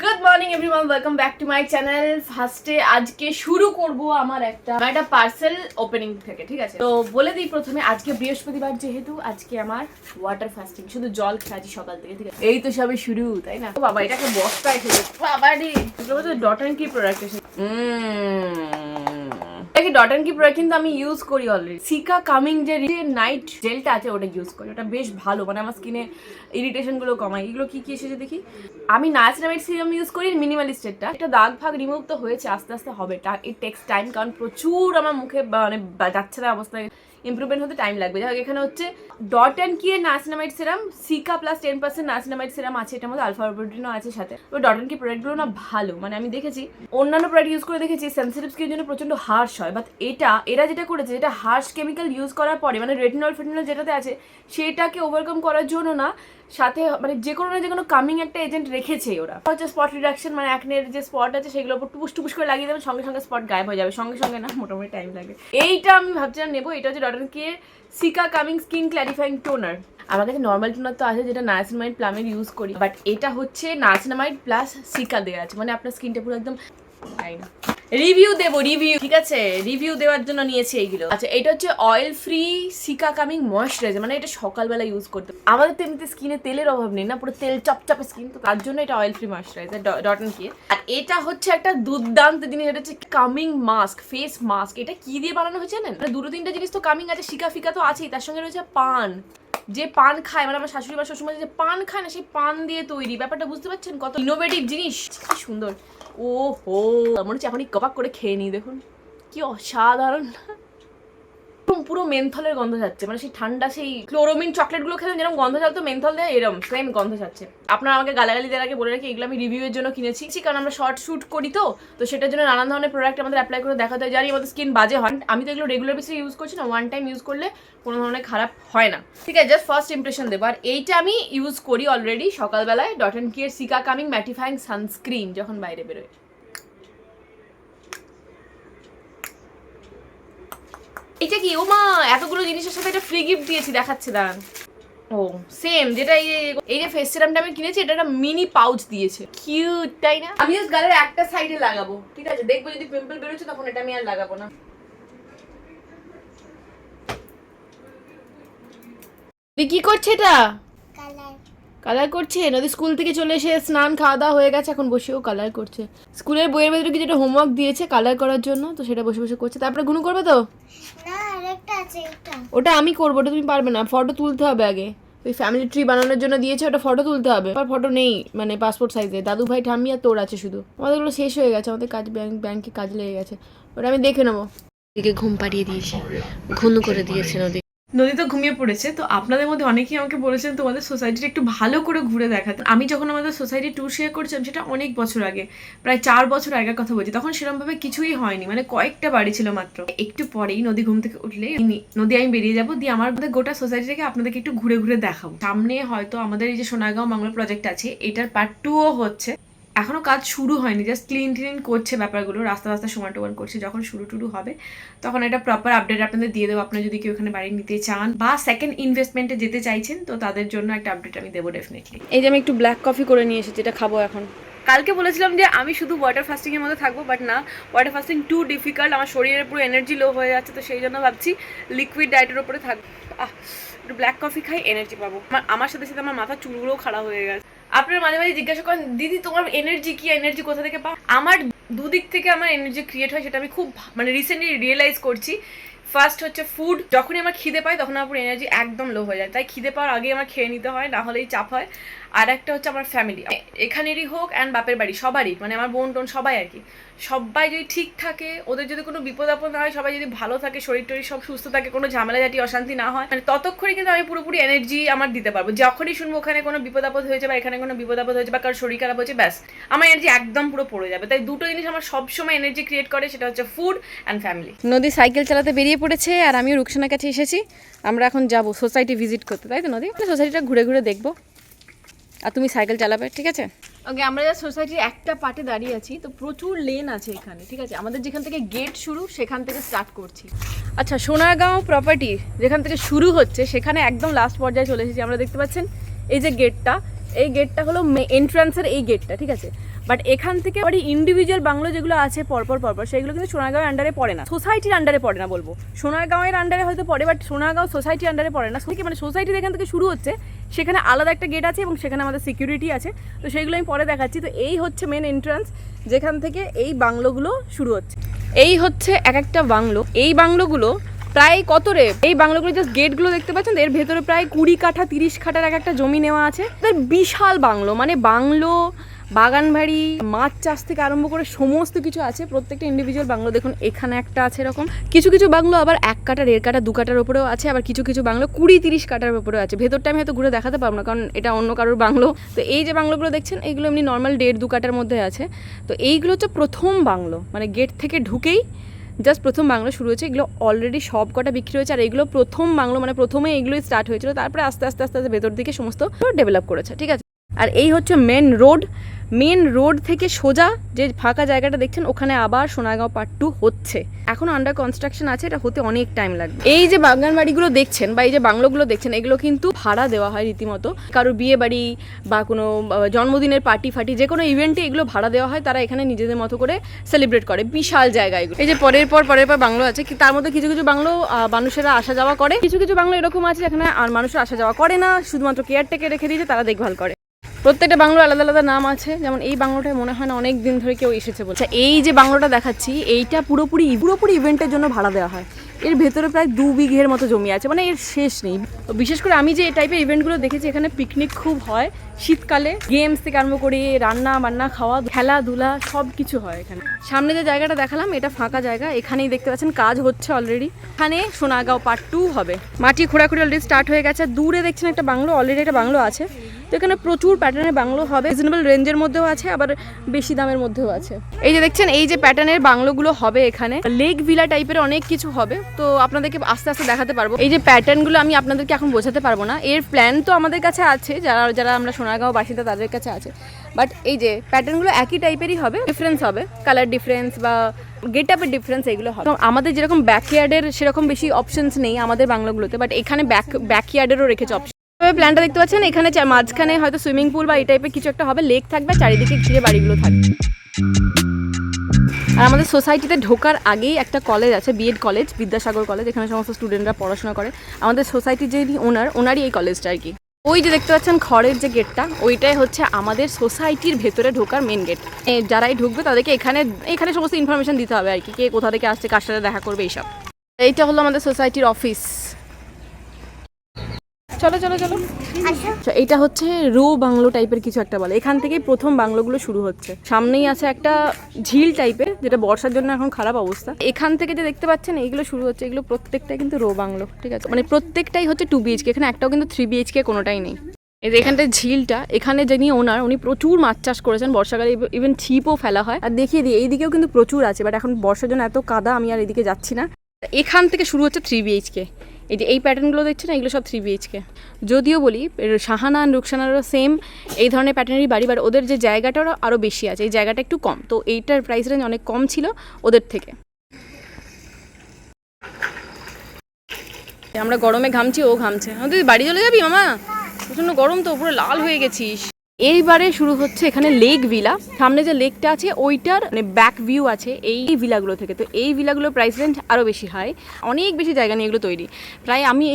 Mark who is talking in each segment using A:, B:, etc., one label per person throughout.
A: Good morning everyone welcome back to my channel ফার্স্টে আজকে শুরু করব আমার একটা একটা পার্সেল ওপেনিং থেকে, ঠিক আছে? তো বলে দিই প্রথমে, আজকে বৃহস্পতিবার যেহেতু, আজকে আমার ওয়াটার ফাস্টিং শুধু জল খাচ্ছি সকাল থেকে, ঠিক আছে? এই তো সবে শুরু, তাই না? বাবা, এটাকে বস্তায় খেলে বাবা রে ডট অ্যান্ড কি প্রোডাক্ট এসে ডট অ্যান্ড কি প্রোডাক্ট কিন্তু আমি ইউজ করি অলরেডি সিকা কামিং যে নাইট জেলটা আছে ওটা ইউজ করি। ওটা বেশ ভালো মানে আমার স্কিনে ইরিটেশনগুলো কমায়। এগুলো কি কি এসেছে দেখি? আমি নাইসিনামাইড সিরাম ইউজ করি মিনিমালিস্টেরটা এটা দাগ ভাগ রিমুভ তো হয়েছে, আস্তে আস্তে হবে। ইট টেক্স টাইম কারণ প্রচুর আমার মুখে মানে যাচ্ছে না অবস্থায়। ইমপ্রুভমেন্ট হতে টাইম লাগবে। যাই এখানে হচ্ছে ডট অ্যান্ড কি এর niacinamide serum cica plus ten percent niacinamide serum আছে, এটার মধ্যে আলফা প্রোটিনও আছে সাথে। তো ডট অ্যান্ড কি প্রোডাক্টগুলো না ভালো মানে আমি দেখেছি, অন্যান্য প্রোডাক্ট ইউজ করে দেখেছি সেন্সিটিভ স্কিনের জন্য প্রচণ্ড হার্শ হয়। বাট এটা, এরা যেটা করেছে যেটা হার্শ কেমিক্যাল ইউজ করার পরে মানে রেটিনল ফেটিনল যেটাতে আছে, সেটাকে ওভারকাম করার জন্য না সাথে মানে যে কোনো না যে কোনো কামিং একটা এজেন্ট রেখেছে ওরা। হচ্ছে স্পট রিডাকশন মানে একনের যে স্পট আছে সেগুলো উপর টুপুস টুপুস করে লাগিয়ে দেবেন, সঙ্গে সঙ্গে স্পট গায়েব হয়ে যাবে। সঙ্গে সঙ্গে না, মোটামুটি টাইম লাগে। এইটা আমি ভাবছিলাম নেব, এটা হচ্ছে daughter key cica calming skin clarifying toner আমার কাছে নর্মাল টোনার তো আছে, যেটা নায়াসিনামাইড প্লামের ইউজ করি। বাট এটা হচ্ছে নায়াসিনামাইড প্লাস সিকা দেওয়া আছে। মানে আপনার স্কিনটা পুরো একদম না রিভিউ দেবো রিভিউ ঠিক আছে? রিভিউ দেওয়ার জন্য নিয়েছি এইগুলো। আচ্ছা এটা হচ্ছে oil free cica calming moisturiser মানে এটা সকালবেলা ইউজ করতে আমাদের তো এমনিতে স্কিনে তেলের অভাব নেই না, পুরো তেল চপচপে স্কিন তো তার জন্য এটা oil free moisturiser dot and key আর এটা হচ্ছে একটা দুর্দান্ত জিনিস, এটা হচ্ছে কামিং মাস্ক ফেস মাস্ক এটা কি দিয়ে বানানো হয়েছে জানেন? মানে দুটো তিনটা জিনিস তো কামিং আছে শিকা ফিকা তো আছেই, তার সঙ্গে রয়েছে পান। যে পান খায় মানে আমার শাশুড়ি বা শ্বশুরমা যে পান খায় না, সেই পান দিয়ে তৈরি। ব্যাপারটা বুঝতে পারছেন কত ইনোভেটিভ জিনিস? কি সুন্দর। ও হো মনে হচ্ছে এখনই কপাক করে খেয়ে নিই, দেখুন। কি অসাধারণ। পুরো- মেন্থলের গন্ধ যাচ্ছে। মানে সেই ঠান্ডা, সেই ক্লোরোমিন চকলেটগুলো খেলে যেরকম গন্ধ ছাড়তো মেন্থল দেয় এরকম সেম গন্ধ যাচ্ছে। আপনারা আমাকে গালাগালি দেওয়ার আগে বলে রাখি, এগুলো আমি রিভিউয়ের জন্য কিনেছি। কারণ আমরা শর্ট শুট করি তো তো সেটার জন্য নানান ধরনের প্রোডাক্ট আমাদের অ্যাপ্লাই করে দেখাতে হয় জানি আমাদের স্কিন বাজে হয়। আমি তো এগুলো রেগুলার বেসিসে ইউজ করছি না ওয়ান টাইম ইউজ করলে কোনো ধরনের খারাপ হয় না। ঠিক আছে জাস্ট ফার্স্ট ইমপ্রেশন দেবো। আর এইটা আমি ইউজ করি অলরেডি সকালবেলায় ডট অ্যান্ড কিয়ের সিকা কামিং ম্যাটিফাইং সানস্ক্রিন যখন বাইরে বেরোয়। এটা কি? ও মা এতগুলো জিনিসের সাথে এটা ফ্রি গিফট দিয়েছি দেখাচ্ছে দাঁড়ান। ও সেম যেটা এই যে- এই যে ফেস সিরামটা আমি কিনেছি এটা একটা মিনি পাউচ দিয়েছে। কিউট তাই না? আমি জাস্ট গালের একটা সাইডে লাগাবো ঠিক আছে? দেখব যদি পিম্পল বেরোচ্ছে তখন এটা আমি আর লাগাবো না। তুই কি করছে এটা?
B: কালার
A: কালার করছে নদী স্কুল থেকে চলে এসে স্নান খাওয়া দাওয়া হয়ে গেছে এখন বসেও কালার করছে। স্কুলের বইয়ের ভেতরে কিছু একটা হোমওয়ার্ক দিয়েছে কালার করার জন্য তো সেটা বসে বসে করছে। তারপরে গুনু করবে তো?
B: না আরেকটা আছে
A: ওটা আমি করব ওটা তুমি পারবে না ফটো তুলতে হবে আগে। ওই ফ্যামিলি ট্রি বানানোর জন্য দিয়েছে ওটা ফটো তুলতে হবে। আর ফটো নেই মানে পাসপোর্ট সাইজে দাদু ভাই ঠাম্মি আর তোর আছে শুধু। আমাদের ওগুলো শেষ হয়ে গেছে আমাদের কাজ ব্যাংক ব্যাংকে কাজ লেগে গেছে। ওটা আমি দেখে নেব।
C: দিকে ঘুম পাড়িয়ে দিয়েছে ঘুম করে দিয়েছে নদী
A: নদী তো ঘুমিয়ে পড়েছে, তো আপনাদের মধ্যে অনেকেই আমাকে বলেছেন তোমাদের সোসাইটিটা একটু ভালো করে ঘুরে দেখাতে। আমি যখন আমাদের সোসাইটি ট্যুর শেয়ার করছিলাম, সেটা অনেক বছর আগে, প্রায় চার বছর আগের কথা বলছি, তখন সেরকমভাবে কিছুই হয়নি মানে কয়েকটা বাড়ি ছিল মাত্র। একটু পরেই নদী ঘুম থেকে উঠলে নদী আমি বেরিয়ে যাব, দিয়ে আমার মধ্যে গোটা সোসাইটিটাকে আপনাদেরকে একটু ঘুরে ঘুরে দেখাবো। সামনে হয়তো আমাদের এই যে সোনাগাঁও বাংলা প্রজেক্ট আছে, এটার পার্ট টুও হচ্ছে। এখনও কাজ শুরু হয়নি জাস্ট ক্লিন ক্লিন করছে ব্যাপারগুলো রাস্তা রাস্তা সমান টোমান করছে যখন শুরু টুরু হবে তখন একটা প্রপার আপডেট আপনাদের দিয়ে দেবো। আপনারা যদি কেউ এখানে বাড়ি নিতে চান বা সেকেন্ড ইনভেস্টমেন্টে যেতে চাইছেন তো তাদের জন্য একটা আপডেট আমি দেবো ডেফিনেটলি এই যে আমি একটু ব্ল্যাক কফি করে নিয়ে এসেছি যেটা খাব এখন। কালকে বলেছিলাম যে আমি শুধু ওয়াটার ফাস্টিং এর মধ্যে থাকব বাট না ওয়াটার ফাস্টিং টু ডিফিকাল্ট আমার শরীরের পুরো এনার্জি লো হয়ে যাচ্ছে তো সেই জন্য ভাবছি লিকুইড ডায়েটের উপরে থাকব আহ একটু ব্ল্যাক কফি খাই এনার্জি পাবো। আমার আমার সাথে সাথে আমার মাথা চুলগুলোও খারাপ হয়ে গেছে। আপনারা মাঝে মাঝে জিজ্ঞাসা করেন দিদি তোমার এনার্জি কি? এনার্জি কোথা থেকে পাও? আমার দুদিক থেকে আমার এনার্জি ক্রিয়েট হয়, সেটা আমি খুব মানে রিসেন্টলি রিয়েলাইজ করছি। ফার্স্ট হচ্ছে ফুড যখনই আমার খিদে পাই তখন আমার এনার্জি একদম লো হয়ে যায়। তাই খিদে পাওয়ার আগে আমার খেয়ে নিতে হয়, না হলেই চাপ হয়। আর একটা হচ্ছে আমার ফ্যামিলি এখানেরই হোক অ্যান্ড বাপের বাড়ি, সবারই মানে আমার বোন টোন সবাই আর কি। সবাই যদি ঠিক থাকে, ওদের যদি কোনো বিপদ আপদ না হয়, সবাই যদি ভালো থাকে, শরীর টরীর সব সুস্থ থাকে, কোনো ঝামেলা জাতি অশান্তি না হয় মানে ততক্ষণই কিন্তু আমি পুরোপুরি এনার্জি আমার দিতে পারব। যখনই শুনব ওখানে কোনো বিপদ আপদ হয়েছে বা এখানে কোনো বিপদ আপদ হয়েছে বা কারোর শরীর খারাপ হয়েছে, ব্যাস, আমার এনার্জি একদম পুরো পড়ে যাবে। তাই দুটো জিনিস আমার সবসময় এনার্জি ক্রিয়েট করে সেটা হচ্ছে ফুড অ্যান্ড ফ্যামিলি
C: নদী সাইকেল চালাতে বেরিয়ে পড়েছে আর আমিও রুকসানার কাছে এসেছি। আমরা এখন যাব সোসাইটি ভিজিট করতে তাই তো নদী? সোসাইটিটা ঘুরে ঘুরে দেখব। আর তুমি সাইকেল চালাবে ঠিক আছে?
A: ওকে আমরা যা সোসাইটির একটা পার্টে দাঁড়িয়ে আছি তো প্রচুর লেন আছে এখানে ঠিক আছে? আমাদের যেখান থেকে গেট শুরু সেখান থেকে স্টার্ট করছি। আচ্ছা সোনারগাঁও প্রপার্টি যেখান থেকে শুরু হচ্ছে সেখানে একদম লাস্ট পর্যায়ে চলে এসেছি। আমরা দেখতে পাচ্ছেন এই যে গেটটা এই গেটটা হলো এন্ট্রান্সের এই গেটটা ঠিক আছে? বাট এখান থেকে বাড়ি ইন্ডিভিজুয়াল বাংলো যেগুলো আছে পরপর পরপর, সেগুলো কিন্তু সোনারগাঁও আন্ডারে পড়ে না। সোসাইটির আন্ডারে পড়ে না বলব। সোনারগাঁওয়ের আন্ডারে হয়তো পড়ে বাট সোনারগাঁও সোসাইটির আন্ডারে পড়ে না। মানে সোসাইটির এখান থেকে শুরু হচ্ছে, সেখানে আলাদা একটা গেট আছে এবং সেখানে আমাদের সিকিউরিটি আছে। তো সেগুলো আমি পরে দেখাচ্ছি। তো এই হচ্ছে মেন এন্ট্রান্স যেখান থেকে এই বাংলোগুলো শুরু হচ্ছে। এই হচ্ছে এক একটা বাংলো। এই বাংলোগুলো প্রায় কত রে? এই বাংলোগুলো জাস্ট গেটগুলো দেখতে পাচ্ছেন? এর ভেতরে প্রায় কুড়ি কাঠা, তিরিশ কাঠার এক একটা জমি নেওয়া আছে। বিশাল বাংলো। মানে বাংলো বাগানবাড়ি, মাছ চাষ থেকে আরম্ভ করে সমস্ত কিছু আছে। প্রত্যেকটা ইন্ডিভিজুয়াল বাংলো, দেখুন, এখানে একটা আছে এরকম। কিছু কিছু বাংলো আবার এক কাটা, দেড় কাটা, দু কাটার উপরেও আছে, আবার কিছু কিছু বাংলো কুড়ি, তিরিশ কাটার উপরেও আছে। ভেতরটা আমি হয়তো ঘুরে দেখাতে পারব না, কারণ এটা অন্য কারোর বাংলো। তো এই যে বাংলোগুলো দেখছেন, এইগুলো এমনি নর্মাল দেড়, দু কাটার মধ্যে আছে। তো এইগুলো হচ্ছে প্রথম বাংলো মানে গেট থেকে ঢুকেই জাস্ট প্রথম বাংলো শুরু হয়েছে। এগুলো অলরেডি সব কটা বিক্রি হয়েছে, আর এগুলো প্রথম বাংলো মানে প্রথমে এগুলোই স্টার্ট হয়েছিল, তারপরে আস্তে আস্তে আস্তে আস্তে ভেতর দিকে সমস্ত ডেভেলপ করেছে, ঠিক আছে? আর এই হচ্ছে মেন রোড মেন রোড থেকে সোজা যে ফাঁকা জায়গাটা দেখছেন, ওখানে আবার সোনাগাঁও পার্ট টু হচ্ছে। এখন আন্ডার কনস্ট্রাকশন আছে, এটা হতে অনেক টাইম লাগবে। এই যে বাগান বাড়িগুলো দেখছেন বা এই যে বাংলোগুলো দেখছেন, এগুলো কিন্তু ভাড়া দেওয়া হয় রীতিমতো। কারোর বিয়ে বাড়ি বা কোনো জন্মদিনের পার্টি ফার্টি যে কোনো ইভেন্টে এগুলো ভাড়া দেওয়া হয়, তারা এখানে নিজেদের মতো করে সেলিব্রেট করে। বিশাল জায়গা এগুলো। এই যে পরের পর পরের পর বাংলো আছে তার মধ্যে কিছু কিছু বাংলো মানুষেরা আসা যাওয়া করে। কিছু কিছু বাংলো এরকম আছে যেখানে আর মানুষের আসা যাওয়া করে না, শুধুমাত্র কেয়ারটেকে রেখে দিয়েছে তারা দেখভাল করে। প্রত্যেকটা বাংলো আলাদা আলাদা নাম আছে। যেমন এই বাংলোটায় মনে হয় না অনেক দিন ধরে কেউ এসেছে বলছে এই যে বাংলোটা দেখাচ্ছি, এইটা পুরোপুরি পুরোপুরি ইভেন্টের জন্য ভাড়া দেওয়া হয়। এর ভেতরে প্রায় দু বিঘের মতো জমি আছে মানে এর শেষ নেই। বিশেষ করে আমি যে এই টাইপের ইভেন্টগুলো দেখেছি, এখানে পিকনিক খুব হয়। শীতকালে গেমস থেকে আরম্ভ করে রান্না বান্না, খাওয়া, খেলাধুলা সব কিছু হয় এখানে। সামনে যে জায়গাটা দেখালাম, এটা ফাঁকা জায়গা। এখানেই দেখতে পাচ্ছেন, কাজ হচ্ছে অলরেডি এখানে সোনাগাঁও পার্ট টু হবে। মাটি খোঁড়াখুড়ি অলরেডি স্টার্ট হয়ে গেছে। দূরে দেখছেন একটা বাংলো অলরেডি একটা বাংলো আছে। তো এখানে প্রচুর প্যাটার্নের বাংলো হবে। রিজনেবল রেঞ্জের মধ্যেও আছে, আবার বেশি দামের মধ্যেও আছে। এই যে দেখছেন, এই যে প্যাটার্নের বাংলোগুলো হবে এখানে। লেক ভিলা টাইপের অনেক কিছু হবে, তো আপনাদেরকে আস্তে আস্তে দেখাতে পারব। এই যে প্যাটার্নগুলো আমি আপনাদেরকে এখন বোঝাতে পারব না। এর প্ল্যান তো আমাদের কাছে আছে, যারা যারা আমরা সোনারগাঁও বাসিন্দা, তাদের কাছে আছে। বাট এই যে প্যাটার্নগুলো একই টাইপেরই হবে ডিফারেন্স হবে। কালার ডিফারেন্স বা গেট আপের ডিফারেন্স এগুলো তো আমাদের যেরকম ব্যাকইয়ার্ডের সেরকম বেশি অপশনস নেই আমাদের বাংলোগুলোতে বাট এখানে ব্যাক ব্যাকইয়ার্ডেরও রেখেছে অপশন তবে প্ল্যানটা দেখতে পাচ্ছেন, এখানে মাঝখানে হয়তো সুইমিং পুল বা এই টাইপের কিছু একটা হবে, লেক থাকবে, চারিদিকে ঘিরে বাড়িগুলো থাকবে। আর আমাদের সোসাইটিতে ঢোকার আগেই একটা কলেজ আছে বিএড কলেজ বিদ্যাসাগর কলেজ এখানে সমস্ত স্টুডেন্টরা পড়াশোনা করে। আমাদের সোসাইটির যে ওনার ওনারই এই কলেজটা আর কি। ওই যে দেখতে পাচ্ছেন খড়ের যে গেটটা ওইটাই হচ্ছে আমাদের সোসাইটির ভেতরে ঢোকার মেন গেট যারাই ঢুকবে তাদেরকে এখানে এখানে সমস্ত ইনফরমেশন দিতে হবে আর কি, কে কোথা থেকে আসছে, কার সাথে দেখা করবে, এইসব। এইটা হলো আমাদের সোসাইটির অফিস চলো চলো চলো। আচ্ছা। এটা হচ্ছে রো বাংলো টাইপের কিছু একটা বলে। এখান থেকেই প্রথম বাংলোগুলো শুরু হচ্ছে। সামনেই আছে একটা ঝিল টাইপের যেটা বর্ষার জন্য এখন খারাপ অবস্থা। এখান থেকে যে দেখতে পাচ্ছেন এইগুলো শুরু হচ্ছে। এগুলো প্রত্যেকটাই কিন্তু রো বাংলো ঠিক আছে? মানে প্রত্যেকটাই হচ্ছে টু বিএইচকে এখানে একটাও কিন্তু থ্রি বিএইচকে কোনোটাই নেই। এই যে ঝিলটা এখানে যিনি ওনার উনি প্রচুর মাছ চাষ করেছেন। বর্ষাকালে ইভেন ছিপও ফেলা হয়। আর দেখিয়ে দিই এইদিকেও কিন্তু প্রচুর আছে বাট এখন বর্ষার জন্য এত কাদা আমি আর এদিকে যাচ্ছি না। এখান থেকে শুরু হচ্ছে থ্রি বিএইচকে এই যে এই প্যাটার্নগুলো দেখছেন, এগুলো সব থ্রি বিএইচকে যদিও বলি, শাহানা রুকসানারও সেম এই ধরনের প্যাটার্নেরই বাড়ি বাট ওদের যে জায়গাটারও আরও বেশি আছে, এই জায়গাটা একটু কম। তো এইটার প্রাইস রেঞ্জ অনেক কম ছিল ওদের থেকে। আমরা গরমে ঘামছি, ও ঘামছে। তুই বাড়ি চলে যাবি, মামা? প্রচণ্ড গরম তো, পুরো লাল হয়ে গেছিস। এইবারে শুরু হচ্ছে এখানে লেক ভিলা। সামনে যে লেকটা আছে, ওইটার মানে ব্যাক ভিউ আছে এই ভিলাগুলো থেকে। তো এই ভিলাগুলোর প্রাইস রেঞ্জ আরও বেশি হয় অনেক বেশি জায়গা নিয়ে এগুলো তৈরি। প্রায় আমি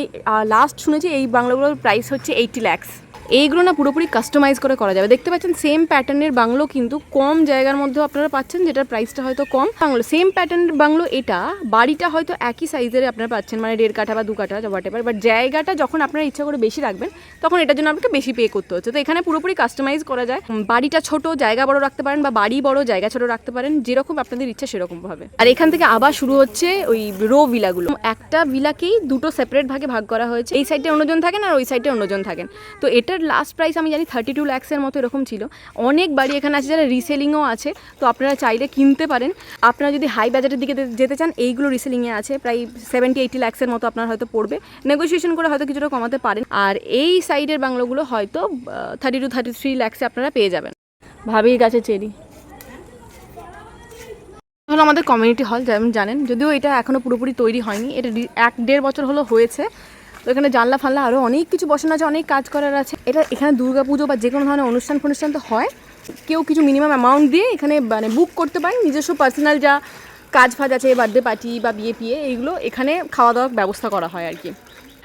A: লাস্ট শুনেছি এই বাংলাগুলোর প্রাইস হচ্ছে এইটি ল্যাক্স এইগুলো না পুরোপুরি কাস্টমাইজ করে করা যাবে। দেখতে পাচ্ছেন সেম প্যাটার্নের বাংলো কিন্তু কম জায়গার মধ্যেও আপনারা পাচ্ছেন, যেটার প্রাইসটা হয়তো কম। বাংলো সেম প্যাটার্নের বাংলো এটা, বাড়িটা হয়তো একই সাইজের আপনারা পাচ্ছেন মানে দেড় কাঠা বা দু কাঠা হোয়াট এভার বাট জায়গাটা যখন আপনারা ইচ্ছা করে বেশি রাখবেন, তখন এটার জন্য আপনাকে বেশি পে করতে হচ্ছে। তো এখানে পুরোপুরি কাস্টমাইজ করা যায়। বাড়িটা ছোট, জায়গা বড় রাখতে পারেন বা বাড়ি বড়, জায়গা ছোট রাখতে পারেন, যেরকম আপনাদের ইচ্ছা সেরকম ভাবে। আর এখান থেকে আবার শুরু হচ্ছে ওই রো ভিলাগুলো একটা ভিলাকেই দুটো সেপারেট ভাগে ভাগ করা হয়েছে। এই সাইডে অন্যজন থাকেন আর ওই সাইডে অন্যজন থাকেন। তো এটার লাস্ট প্রাইস আমি জানি থার্টি টু ল্যাক্সের মতো এরকম ছিল। অনেক বাড়ি এখানে আছে যারা রিসেলিংও আছে, তো আপনারা চাইলে কিনতে পারেন। আপনারা যদি হাই বাজেটের দিকে যেতে চান, এইগুলো রিসেলিংয়ে আছে, প্রায় সেভেন্টি এইটি ল্যাক্সের মতো আপনার হয়তো পড়বে। নেগোসিয়েশন করে হয়তো কিছুটা কমাতে পারেন। আর এই সাইডের বাংলোগুলো হয়তো থার্টি টু থার্টি থ্রি ল্যাক্সে আপনারা পেয়ে যাবেন। ভাবির গাছে চেরি। হলো আমাদের কমিউনিটি হল যেমন জানেন। যদিও এটা এখনও পুরোপুরি তৈরি হয়নি। এটা এক, দেড় বছর হলো হয়েছে। তো এখানে জানলা ফানলা আরও অনেক কিছু বসানো আছে, অনেক কাজ করার আছে। এটা এখানে দুর্গা পুজো বা যে কোনো ধরনের অনুষ্ঠান ফনুষ্ঠান তো হয়। কেউ কিছু মিনিমাম অ্যামাউন্ট দিয়ে এখানে মানে বুক করতে পারেন নিজস্ব পার্সোনাল যা কাজ ফাজ আছে বার্থডে পার্টি বা বিয়ে পিয়ে এইগুলো এখানে খাওয়া দাওয়ার ব্যবস্থা করা হয় আর কি।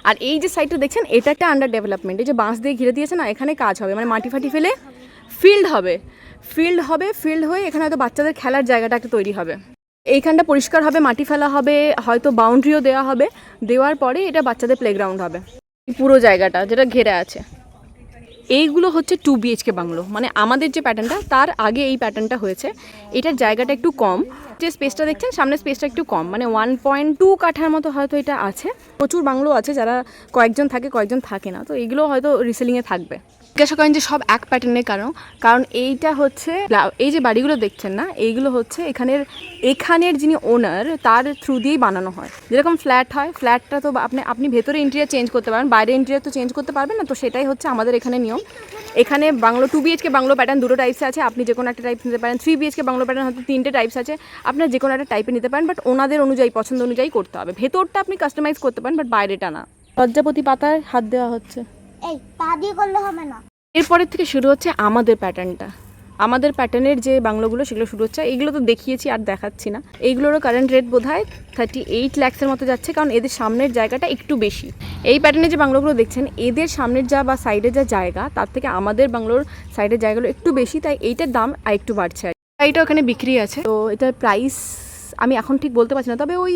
A: আর এই যে সাইডটা দেখছেন, এটা একটা আন্ডার ডেভেলপমেন্ট এই যে বাঁশ দিয়ে ঘিরে দিয়েছে না, এখানে কাজ হবে। মানে মাটি ফাটি ফেলে ফিল্ড হবে। ফিল্ড হবে ফিল্ড হয়ে এখানে হয়তো বাচ্চাদের খেলার জায়গাটা একটা তৈরি হবে। এইখানটা পরিষ্কার হবে, মাটি ফেলা হবে, হয়তো বাউন্ডারিও দেওয়া হবে। দেওয়ার পরে এটা বাচ্চাদের প্লেগ্রাউন্ড হবে। পুরো জায়গাটা যেটা ঘেরা আছে। এইগুলো হচ্ছে টু বিএইচকে বাংলো। মানে আমাদের যে প্যাটার্নটা তার আগে এই প্যাটার্নটা হয়েছে। এটার জায়গাটা একটু কম। যে স্পেসটা দেখছেন, সামনের স্পেসটা একটু কম। মানে ওয়ান পয়েন্ট টু কাঠার মতো হয়তো এটা আছে। প্রচুর বাংলো আছে, যারা কয়েকজন থাকে কয়েকজন থাকে না। তো এইগুলো হয়তো রিসেলিংয়ে থাকবে। জিজ্ঞাসা করেন যে সব এক প্যাটার্নের কারণ। কারণ এইটা হচ্ছে এই যে বাড়িগুলো দেখছেন না, এইগুলো হচ্ছে এখানের এখানের যিনি ওনার তার থ্রু দিয়েই বানানো হয়। যেরকম ফ্ল্যাট হয় ফ্ল্যাটটা তো আপনি আপনি ভেতরে ইন্টেরিয়ার চেঞ্জ করতে পারেন, বাইরে ইন্টেরিয়ার তো চেঞ্জ করতে পারবেন না, তো সেটাই হচ্ছে আমাদের এখানে নিয়ম। এখানে bungalow two BHK bungalow pattern দুটো টাইপস আছে, আপনি যে কোনো একটা টাইপ নিতে পারেন। থ্রি বিএইচকে বাংলো প্যাটার্ন হয়তো তিনটে টাইপস আছে, আপনার যে কোনো একটা টাইপে নিতে পারেন বাট ওনাদের অনুযায়ী, পছন্দ অনুযায়ী করতে হবে। ভেতরটা আপনি কাস্টমাইজ করতে পারেন বাট বাইরেটা না। লজ্জাপতি পাতায় হাত দেওয়া হচ্ছে।
B: এই, পা দিয়ে করলে হবে না।
A: এরপরের থেকে শুরু হচ্ছে আমাদের প্যাটার্নটা। আমাদের প্যাটার্নের যে বাংলোগুলো, সেগুলো শুরু হচ্ছে। এগুলো তো দেখিয়েছি, আর দেখাচ্ছি না। এইগুলোরও কারেন্ট রেট বোধ হয় থার্টি এইট ল্যাক্সের মতো যাচ্ছে, কারণ এদের সামনের জায়গাটা একটু বেশি। এই প্যাটার্নের যে বাংলোগুলো দেখছেন, এদের সামনের যা বা সাইডে যা জায়গা, তার থেকে আমাদের বাংলোর সাইডের জায়গাগুলো একটু বেশি, তাই এইটার দাম আর একটু বাড়ছে আর কি। এইটা ওখানে বিক্রি আছে। তো এটার প্রাইস আমি এখন ঠিক বলতে পারছি না, তবে ওই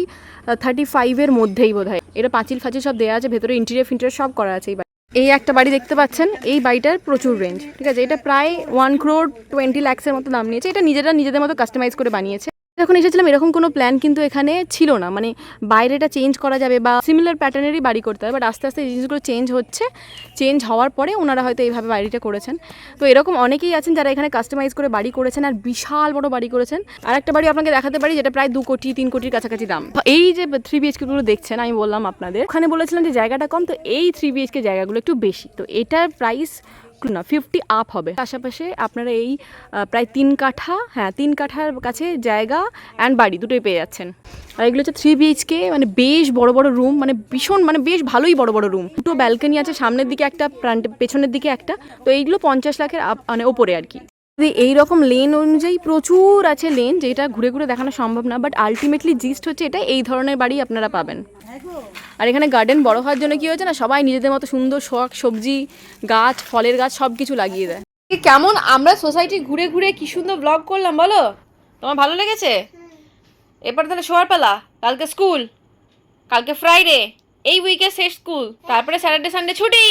A: থার্টি ফাইভের মধ্যেই বোধ হয় এটা পাঁচিল ফাঁচিল সব দেওয়া আছে, ভেতরে ইন্টেরিয়ার ফিন্টেরিয়ার সব করা আছে এই এই একটা বাড়ি দেখতে পাচ্ছেন, এই বাড়িটার প্রচুর রেঞ্জ ঠিক আছে? এটা প্রায় ওয়ান ক্রোড টোয়েন্টি ল্যাক্সের মতো দাম নিয়েছে। এটা নিজেরা নিজেদের মতো কাস্টমাইজ করে বানিয়েছে। যখন এসেছিলাম, এরকম কোনো প্ল্যান কিন্তু এখানে ছিল না। মানে বাইরেটা চেঞ্জ করা যাবে বা সিমিলার প্যাটার্নেরই বাড়ি করতে হবে বাট আস্তে আস্তে এই জিনিসগুলো চেঞ্জ হচ্ছে। চেঞ্জ হওয়ার পরে ওনারা হয়তো এইভাবে বাড়িটা করেছেন। তো এরকম অনেকেই আছেন যারা এখানে কাস্টমাইজ করে বাড়ি করেছেন আর বিশাল বড় বাড়ি করেছেন। আর একটা বাড়ি আপনাকে দেখাতে পারি যেটা প্রায় দু কোটি, তিন কোটির কাছাকাছি দাম। এই যে থ্রি বিএইচকেগুলো দেখছেন, আমি বললাম আপনাদের। ওখানে বলেছিলাম যে জায়গাটা কম, তো এই থ্রি বিএইচকে জায়গাগুলো একটু বেশি। তো এটার প্রাইস না ফিফটি আপ হবে। পাশাপাশি আপনারা এই প্রায় তিন কাঠা হ্যাঁ তিন কাঠার কাছে জায়গা অ্যান্ড বাড়ি দুটোই পেয়ে যাচ্ছেন। আর এগুলো হচ্ছে থ্রি বিএইচকে মানে বেশ বড় বড় রুম মানে ভীষণ মানে বেশ ভালোই বড় বড় রুম দুটো ব্যালকনি আছে, সামনের দিকে একটা পেছনের দিকে একটা। তো এইগুলো পঞ্চাশ লাখের মানে ওপরে আর কি। এই রকম লেন অনুযায়ী প্রচুর আছে লেন যেটা ঘুরে ঘুরে দেখানো সম্ভব না বাট আলটিমেটলি জিস্ট হচ্ছে এটা, এই ধরনের বাড়ি আপনারা পাবেন। আর এখানে গার্ডেন বড় হওয়ার জন্য কি হয়েছে না, সবাই নিজেদের মতো সুন্দর শখ সবজি, গাছ, ফলের গাছ সব কিছু লাগিয়ে দেয়। কেমন আমরা সোসাইটি ঘুরে ঘুরে কি সুন্দর ব্লগ করলাম বলো? তোমার ভালো লেগেছে? এরপর তাহলে শোয়ার পালা, কালকে স্কুল কালকে ফ্রাইডে এই উইকে শেষ স্কুল তারপরে স্যাটারডে সানডে ছুটি।